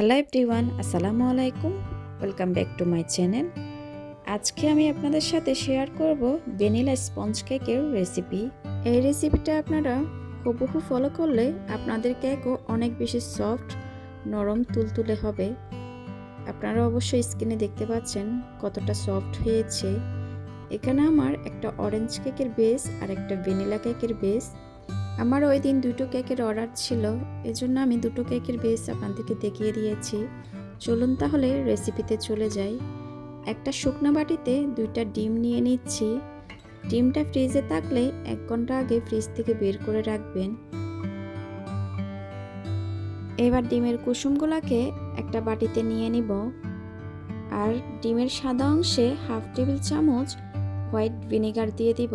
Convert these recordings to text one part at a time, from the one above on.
Hello everyone আসসালামু আলাইকুম welcome back to my channel আজকে আমি আপনাদের সাথে শেয়ার করব ভ্যানিলা স্পঞ্জ কেকের রেসিপি এই রেসিপিটা আপনারা হুবহু ফলো করলে আপনাদের কেকও অনেক বেশি সফট নরম, তুলতুলে হবে। আপনারা অবশ্যই স্ক্রিনে দেখতে পাচ্ছেন কতটা সফট হয়েছে। এখানে আমার একটা অরেঞ্জ কেকের বেস আর একটা ভ্যানিলা কেকের বেস আমার ওই দিন দুটো কেকের অর্ডার ছিল, এজন্য আমি দুটো কেকের বেস আপনাদেরকে দেখিয়ে দিয়েছি। চলুন তাহলে রেসিপিতে চলে যাই। একটা শুকনো বাটিতে দুইটা ডিম নিয়ে নিচ্ছি। ডিমটা ফ্রিজে থাকলে এক ঘণ্টা আগে ফ্রিজ থেকে বের করে রাখবেন। এবার ডিমের কুসুমগুলোকে একটা বাটিতে নিয়ে নিব। আর ডিমের সাদা অংশে হাফ টেবিল চামচ হোয়াইট ভিনেগার দিয়ে দিব।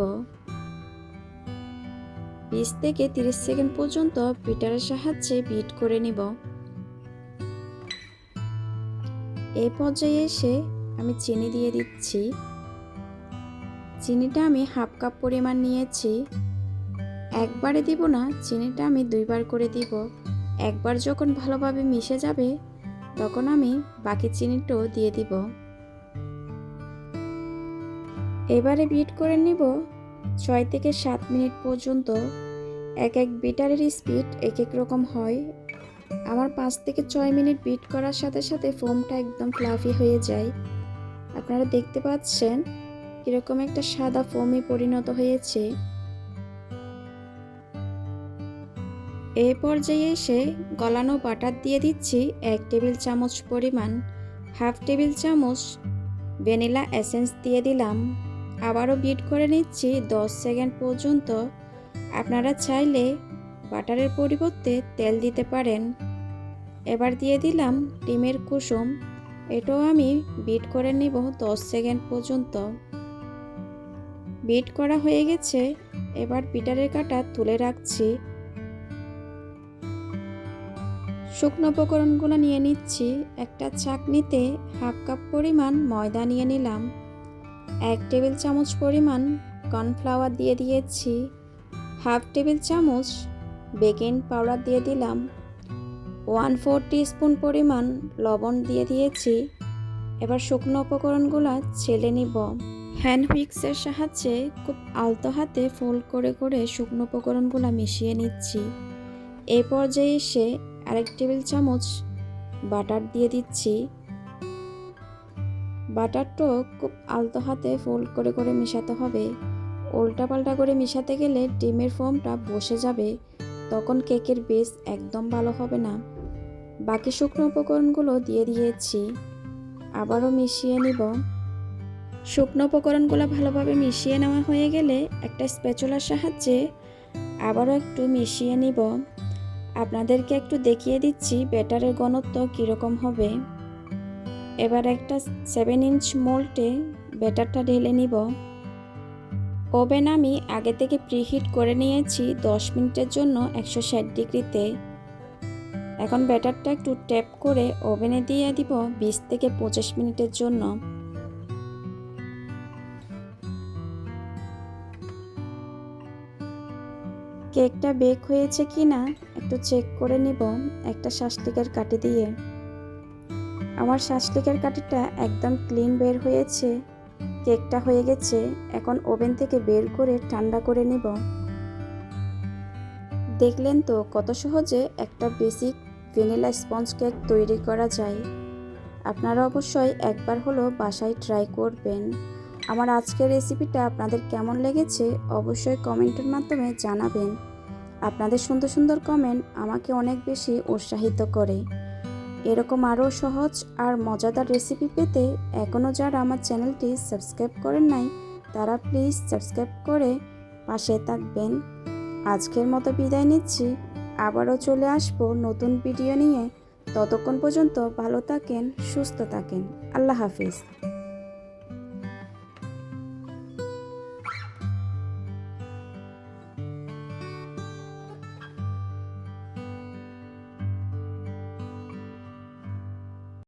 বিশ থেকে তিরিশ সেকেন্ড পর্যন্ত বিটারের সাহায্যে বিট করে নিব। এই পর্যায়ে এসে আমি চিনি দিয়ে দিচ্ছি। চিনিটা আমি হাফ কাপ পরিমাণ নিয়েছি। একবারে দিব না, চিনিটা আমি দুইবার করে দিব। একবার যখন ভালোভাবে মিশে যাবে, তখন আমি বাকি চিনিটাও দিয়ে দিব। এবারে বিট করে নিব। ছয় থেকে সাত মিনিট পর্যন্ত এক এক বিটারের স্পিড এক এক রকম হয়। আমার পাঁচ থেকে ছয় মিনিট বিট করার সাথে সাথে ফোমটা একদম ফ্লাফি হয়ে যায়। আপনারা দেখতে পাচ্ছেন কীরকম একটা সাদা ফোমে পরিণত হয়েছে। এ পর্যায়ে এসে গলানো বাটার দিয়ে দিচ্ছি এক টেবিল চামচ পরিমাণ, হাফ টেবিল চামচ ভ্যানিলা এসেন্স দিয়ে দিলাম। আবারও বিট করে নিচ্ছি 10 সেকেন্ড পর্যন্ত। আপনারা চাইলে বাটারের পরিবর্তে তেল দিতে পারেন। এবার দিয়ে দিলাম ডিমের কুসুম। এটাও আমি বিট করে নিব 10 সেকেন্ড পর্যন্ত। বিট করা হয়ে গেছে। এবার পিটারের কাটা তুলে রাখছি। শুকনো উপকরণগুলো নিয়ে নিচ্ছি। একটা চাকনিতে হাফ কাপ পরিমাণ ময়দা নিয়ে নিলাম। এক টেবিল চামচ পরিমাণ কর্নফ্লাওয়ার দিয়ে দিয়েছি। হাফ টেবিল চামচ বেকিং পাউডার দিয়ে দিলাম। ওয়ান ফোর স্পুন পরিমাণ লবণ দিয়ে দিয়েছি। এবার শুকনো উপকরণগুলো ছেলে নিব। হ্যান্ড হুইক্সের সাহায্যে খুব আলতো হাতে ফোল্ড করে করে শুকনো উপকরণগুলো মিশিয়ে নিচ্ছি। এই পর্যায়ে এসে আরেক টেবিল চামচ বাটার দিয়ে দিচ্ছি। বাটারটাও খুব আলতো হাতে ফোল্ড করে করে মেশাতে হবে। উল্টাপাল্টা করে মেশাতে গেলে ডিমের ফোমটা বসে যাবে, তখন কেকের বেস একদম ভালো হবে না। বাকি শুকনো উপকরণগুলো দিয়ে দিয়েছি। আবারও মিশিয়ে নিব। শুকনো উপকরণগুলো ভালোভাবে মিশিয়ে নেওয়া হয়ে গেলে একটা স্প্যাচুলার সাহায্যে আবারও একটু মিশিয়ে নিব। আপনাদেরকে একটু দেখিয়ে দিচ্ছি ব্যাটারের ঘনত্ব কীরকম হবে। এবার একটা সেভেন ইঞ্চ মোল্টে ব্যাটারটা ঢেলে নিব। ওভেন আমি আগে থেকে প্রিহিট করে নিয়েছি দশ মিনিটের জন্য একশো ষাট ডিগ্রিতে। এখন ব্যাটারটা একটু ট্যাপ করে ওভেনে দিয়ে দিব বিশ থেকে পঁচিশ মিনিটের জন্য। কেকটা বেক হয়েছে কি না একটু চেক করে নিব একটা শাসলিকের কাটি দিয়ে। আমার শাসলিকের কাঠিটা একদম ক্লিন বের হয়েছে। কেকটা হয়ে গেছে, এখন ওভেন থেকে বের করে ঠান্ডা করে নেব। দেখলেন তো কত সহজে একটা বেসিক ভ্যানিলা স্পঞ্জ কেক তৈরি করা যায়। আপনারা অবশ্যই একবার হলো বাসায় ট্রাই করবেন। আমার আজকের রেসিপিটা আপনাদের কেমন লেগেছে অবশ্যই কমেন্টের মাধ্যমে জানাবেন। আপনাদের সুন্দর সুন্দর কমেন্ট আমাকে অনেক বেশি উৎসাহিত করে। এরকম আরও সহজ আর মজাদার রেসিপি পেতে এখনও যারা আমার চ্যানেলটি সাবস্ক্রাইব করেন নাই, তারা প্লিজ সাবস্ক্রাইব করে পাশে থাকবেন। আজকের মতো বিদায় নিচ্ছি। আবারও চলে আসব নতুন ভিডিও নিয়ে। ততক্ষণ পর্যন্ত ভালো থাকেন, সুস্থ থাকেন। আল্লাহ হাফিজ।